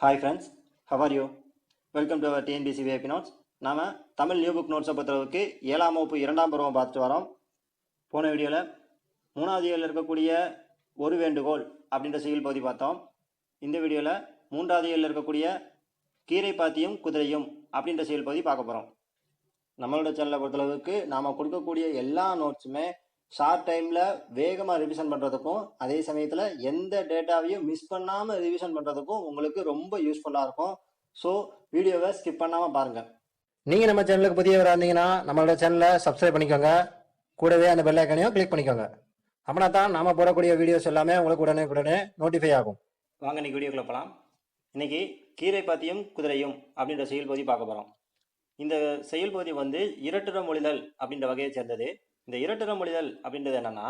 Hi friends how are you welcome to our TNPSC VIP notes நாம Tamil new book நோட்ஸை பொறுத்தளவுக்கு ஏழாம் வகுப்பு இரண்டாம் பருவம் பார்த்துட்டு வரோம். போன வீடியோவில் மூணாவது இயலில் இருக்கக்கூடிய ஒரு வேண்டுகோள் அப்படின்ற செயல் பகுதி பார்த்தோம். இந்த வீடியோவில் மூன்றாவது இயலில் இருக்கக்கூடிய கீரை பாத்தியும் குதிரையும் அப்படின்ற செயல் பகுதி பார்க்க போகிறோம் நம்மளோட சேனலை பொறுத்தளவுக்கு நாம் கொடுக்கக்கூடிய எல்லா நோட்ஸுமே ஷார்ட் டைமில் வேகமாக ரிவிஷன் பண்ணுறதுக்கும் அதே சமயத்தில் எந்த டேட்டாவையும் மிஸ் பண்ணாமல் ரிவிஷன் பண்ணுறதுக்கும் உங்களுக்கு ரொம்ப யூஸ்ஃபுல்லாக இருக்கும். ஸோ வீடியோவை ஸ்கிப் பண்ணாமல் பாருங்கள் நீங்கள் நம்ம சேனலுக்கு புதியவராக இருந்தீங்கன்னா நம்மளோட சேனலை சப்ஸ்கிரைப் பண்ணிக்கோங்க. கூடவே அந்த பெல் ஐக்கனையும் கிளிக் பண்ணிக்கோங்க. அப்படின்னா தான் நாம போடக்கூடிய வீடியோஸ் எல்லாமே உங்களுக்கு உடனே உடனே நோட்டிஃபை ஆகும். வாங்க இன்னைக்கு வீடியோக்குள்ள போகலாம் இன்னைக்கு கீரை பாத்தியும் குதிரையும் அப்படின்ற செயல் பகுதி பார்க்க போகிறோம் இந்த செயல் பகுதி வந்து இரட்டுற மொழிதல் அப்படின்ற வகையை சேர்ந்தது. இந்த இரட்டுற மொழிதல் அப்படின்றது என்னன்னா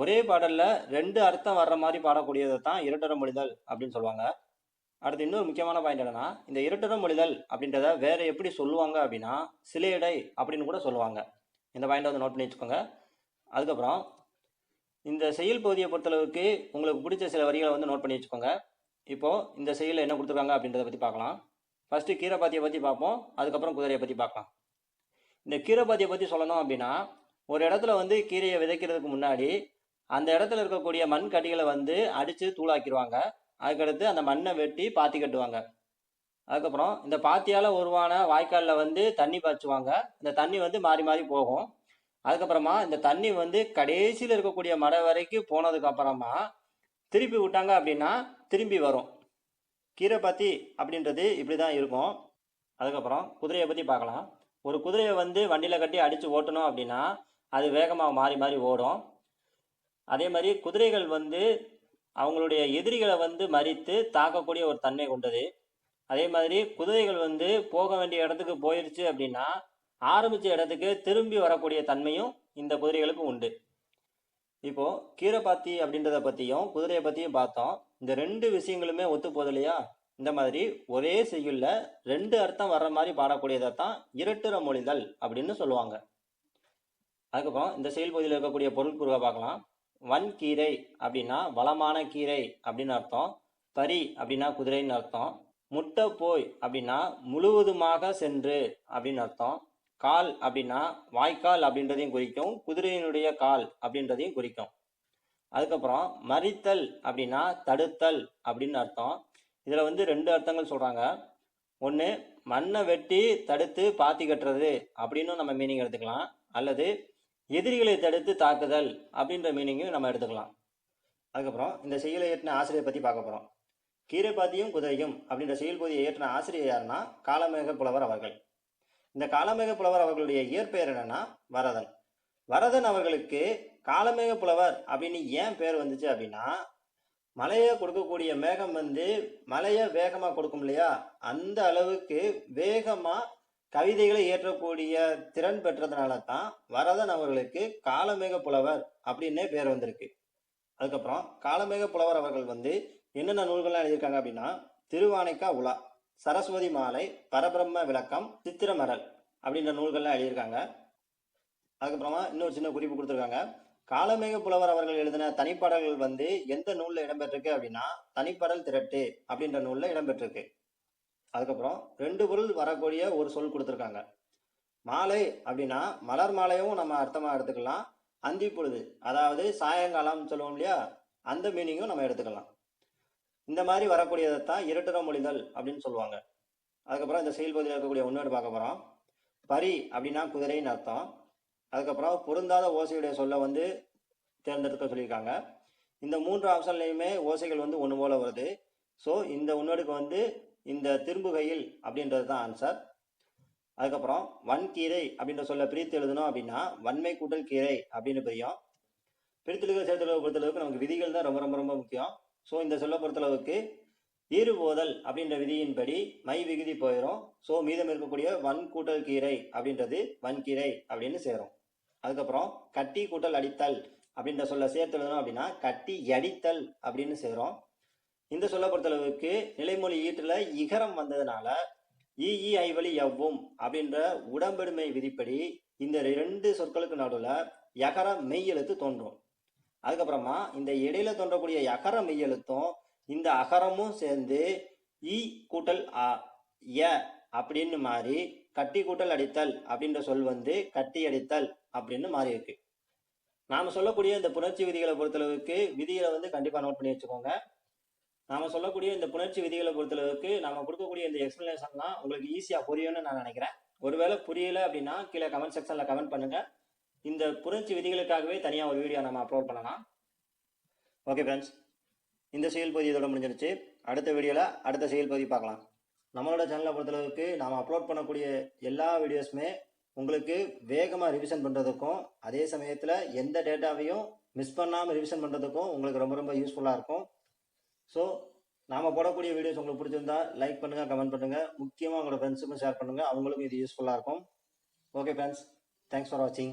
ஒரே பாடல்ல ரெண்டு அர்த்தம் வர்ற மாதிரி பாடக்கூடியதை தான் இரட்டுற மொழிதல் அப்படின்னு சொல்லுவாங்க. அடுத்து இன்னொரு முக்கியமான பாயிண்ட் என்னன்னா இந்த இரட்டுற மொழிதல் அப்படின்றத வேற எப்படி சொல்லுவாங்க அப்படின்னா சிலையடை அப்படின்னு கூட சொல்லுவாங்க. இந்த பாயிண்ட் வந்து நோட் பண்ணி வச்சுக்கோங்க. அதுக்கப்புறம் இந்த செயல் பகுதியை பொறுத்தளவுக்கு உங்களுக்கு பிடிச்ச சில வரிகளை வந்து நோட் பண்ணி வச்சுக்கோங்க. இப்போ இந்த செயலில் என்ன கொடுத்துருக்காங்க அப்படின்றத பற்றி பார்க்கலாம். ஃபர்ஸ்ட் கீரைப்பாத்தியை பற்றி பார்ப்போம். அதுக்கப்புறம் குதிரையை பற்றி பார்க்கலாம். இந்த கீரைப்பாத்தியை பற்றி சொல்லணும் அப்படின்னா ஒரு இடத்துல வந்து கீரையை விதைக்கிறதுக்கு முன்னாடி அந்த இடத்துல இருக்கக்கூடிய மண் கட்டிகளை வந்து அடித்து தூளாக்கிடுவாங்க அதுக்கடுத்து அந்த மண்ணை வெட்டி பாத்தி கட்டுவாங்க. அதுக்கப்புறம் இந்த பாத்தியால் உருவான வாய்க்காலில் வந்து தண்ணி பாய்ச்சுவாங்க. இந்த தண்ணி வந்து மாறி மாறி போகும். அதுக்கப்புறமா இந்த தண்ணி வந்து கடைசியில் இருக்கக்கூடிய மடை வரைக்கும் போனதுக்கு அப்புறமா திருப்பி விட்டாங்க அப்படின்னா திரும்பி வரும். கீரை பாத்தி அப்படின்றது இப்படி தான் இருக்கும். அதுக்கப்புறம் குதிரையை பற்றி பார்க்கலாம். ஒரு குதிரையை வந்து வண்டியில் கட்டி அடித்து ஓட்டணும் அப்படின்னா அது வேகமாக மாறி மாறி ஓடும். அதே மாதிரி குதிரைகள் வந்து அவங்களுடைய எதிரிகளை வந்து மறித்து தாக்கக்கூடிய ஒரு தன்மை கொண்டது. அதே மாதிரி குதிரைகள் வந்து போக வேண்டிய இடத்துக்கு போயிடுச்சு அப்படின்னா ஆரம்பிச்ச இடத்துக்கு திரும்பி வரக்கூடிய தன்மையும் இந்த குதிரைகளுக்கு உண்டு. இப்போது கீரைப்பாத்தி அப்படின்றத பற்றியும் குதிரையை பற்றியும் பார்த்தோம். இந்த ரெண்டு விஷயங்களுமே ஒத்து போகுது இல்லையா? இந்த மாதிரி ஒரே செய்யுள்ள ரெண்டு அர்த்தம் வர்ற மாதிரி பாடக்கூடியதை தான் இரட்டுற மொழிதல் அப்படின்னு சொல்லுவாங்க. அதுக்கப்புறம் இந்த செயல் பகுதியில் இருக்கக்கூடிய பொருள் குறுக பார்க்கலாம். வன்கீரை அப்படின்னா வளமான கீரை அப்படின்னு அர்த்தம். பரி அப்படின்னா குதிரைன்னு அர்த்தம். முட்டை போய் அப்படின்னா முழுவதுமாக சென்று அப்படின்னு அர்த்தம். கால் அப்படின்னா வாய்க்கால் அப்படின்றதையும் குறிக்கும். குதிரையினுடைய கால் அப்படின்றதையும் குறிக்கும். அதுக்கப்புறம் மறித்தல் அப்படின்னா தடுத்தல் அப்படின்னு அர்த்தம். இதில் வந்து ரெண்டு அர்த்தங்கள் சொல்கிறாங்க ஒன்று மண்ணை வெட்டி தடுத்து பாத்தி கட்டுறது அப்படின்னு நம்ம மீனிங் எடுத்துக்கலாம். அல்லது எதிரிகளை தடுத்து தாக்குதல் அப்படின்ற மீனிங்கும் நம்ம எடுத்துக்கலாம். அதுக்கப்புறம் இந்த செயலை ஏற்றின ஆசிரியரை பற்றி பார்க்க போகிறோம் கீரைப்பாத்தியும் குதிரையும் அப்படின்ற செயல் பகுதியை ஏற்றின ஆசிரியர் யாருன்னா காலமேக புலவர் அவர்கள். இந்த காலமேக புலவர் அவர்களுடைய இயற்பெயர் என்னன்னா வரதன். வரதன் அவர்களுக்கு காலமேக புலவர் அப்படின்னு ஏன் பேர் வந்துச்சு அப்படின்னா மலையை கொடுக்கக்கூடிய மேகம் வந்து மலையை வேகமாக கொடுக்கும் இல்லையா? அந்த அளவுக்கு வேகமாக கவிதைகளை ஏற்றக்கூடிய திறன் பெற்றதுனால தான் வரதன் அவர்களுக்கு காலமேக புலவர் அப்படின்னே பேர் வந்திருக்கு. அதுக்கப்புறம் காலமேக புலவர் அவர்கள் வந்து என்னென்ன நூல்கள்லாம் எழுதியிருக்காங்க அப்படின்னா திருவானைக்கா உலா சரஸ்வதி மாலை பரபிரம்ம விளக்கம் சித்திரமரல் அப்படின்ற நூல்கள்லாம் எழுதியிருக்காங்க. அதுக்கப்புறமா இன்னொரு சின்ன குறிப்பு கொடுத்துருக்காங்க. காலமேக புலவர் அவர்கள் எழுதின தனிப்பாடல்கள் வந்து எந்த நூலில் இடம்பெற்றிருக்கு அப்படின்னா தனிப்பாடல் திரட்டு அப்படின்ற நூலில் இடம்பெற்றிருக்கு. அதுக்கப்புறம் ரெண்டு பொருள் வரக்கூடிய ஒரு சொல் கொடுத்துருக்காங்க. மாலை அப்படின்னா மலர் மாலையும் நம்ம அர்த்தமாக எடுத்துக்கலாம். அந்தி பொழுது அதாவது சாயங்காலம் சொல்லுவோம் இல்லையா? அந்த மீனிங்கும் நம்ம எடுத்துக்கலாம். இந்த மாதிரி வரக்கூடியதை தான் இரட்டுற மொழிதல் அப்படின்னு சொல்லுவாங்க. அதுக்கப்புறம் இந்த செயல் பகுதியில் இருக்கக்கூடிய ஒன்று பார்க்க போகிறோம் பரி அப்படின்னா குதிரைன்னு அர்த்தம். அதுக்கப்புறம் பொருந்தாத ஓசையுடைய சொல்ல வந்து தேர்ந்தெடுக்க சொல்லியிருக்காங்க. இந்த மூன்று ஆப்ஷன்லையுமே ஓசைகள் வந்து ஒன்று போல வருது. ஸோ இந்த உன்னோடுக்கு வந்து இந்த திரும்புகையில் அப்படின்றது தான் ஆன்சர் அதுக்கப்புறம் வன்கீரை அப்படின்ற சொல்ல பிரித்து எழுதணும் அப்படின்னா வன்மை கூட்டல் கீரை அப்படின்னு பிரியும். பிரித்தெழுக சேர்த்தளவு பொறுத்தளவுக்கு நமக்கு விதிகள் தான் ரொம்ப ரொம்ப ரொம்ப முக்கியம். ஸோ இந்த சொல்ல பொறுத்தளவுக்கு ஈறுபோதல் அப்படின்ற விதியின்படி மை விகுதி போயிடும் ஸோ மீதம் இருக்கக்கூடிய வன் கூட்டல் கீரை அப்படின்றது வன்கீரை அப்படின்னு சேரும். அதுக்கப்புறம் கட்டி கூட்டல் அடித்தல் அப்படின்ற சொல்ல சேர்த்து எழுதணும் அப்படின்னா கட்டி அடித்தல் அப்படின்னு சேரும். இந்த சொல்ல பொறுத்தளவுக்கு நிலைமொழி ஈட்டில் இகரம் வந்ததுனால இஇ ஐவழி எவ்வும் அப்படின்ற உடம்பெடுமை விதிப்படி இந்த ரெண்டு சொற்களுக்கு நடுவில் யகர மெய் எழுத்து தோன்றும். அதுக்கப்புறமா இந்த இடையில தோன்றக்கூடிய யகர மெய் எழுத்தும் இந்த அகரமும் சேர்ந்து இ கூட்டல் ஆ ய அப்படின்னு மாறி கட்டி கூட்டல் அடித்தல் அப்படின்ற சொல் வந்து கட்டி அடித்தல் அப்படின்னு மாறி இருக்கு நாம சொல்லக்கூடிய இந்த புணர்ச்சி விதிகளை பொறுத்தளவுக்கு விதிகளை வந்து கண்டிப்பா நோட் பண்ணி வச்சுக்கோங்க. நாம சொல்லக்கூடிய இந்த புணர்ச்சி விதிகளை பொறுத்தளவுக்கு நாம கொடுக்கக்கூடிய இந்த எக்ஸ்பிளனேஷன்லாம் உங்களுக்கு ஈஸியா புரியும்னு நான் நினைக்கிறேன். ஒருவேளை புரியல அப்படின்னா கீழே கமெண்ட் செக்ஷன்ல கமெண்ட் பண்ணுங்க. இந்த புணர்ச்சி விதிகளுக்காகவே தனியா ஒரு வீடியோ நம்ம அப்லோட் பண்ணலாம். ஓகே ஃப்ரெண்ட்ஸ் இந்த செயல் பகுதி இதோட முடிஞ்சிருச்சு. அடுத்த வீடியோவில் அடுத்த செயல் பகுதி பார்க்கலாம். நம்மளோட சேனலை பொறுத்தளவுக்கு நாம் அப்லோட் பண்ணக்கூடிய எல்லா வீடியோஸுமே உங்களுக்கு வேகமாக ரிவிஷன் பண்ணுறதுக்கும் அதே சமயத்தில் எந்த டேட்டாவையும் மிஸ் பண்ணாமல் ரிவிஷன் பண்ணுறதுக்கும் உங்களுக்கு ரொம்ப ரொம்ப யூஸ்ஃபுல்லாக இருக்கும். ஸோ நாம் போடக்கூடிய வீடியோஸ் உங்களுக்கு பிடிச்சிருந்தா லைக் பண்ணுங்கள் கமெண்ட் பண்ணுங்கள் முக்கியமாக உங்களோட ஃப்ரெண்ட்ஸுக்கும் ஷேர் பண்ணுங்கள் அவங்களுக்கும் இது யூஸ்ஃபுல்லாக இருக்கும். ஓகே ஃப்ரெண்ட்ஸ் தேங்க்ஸ் ஃபார் வாட்சிங்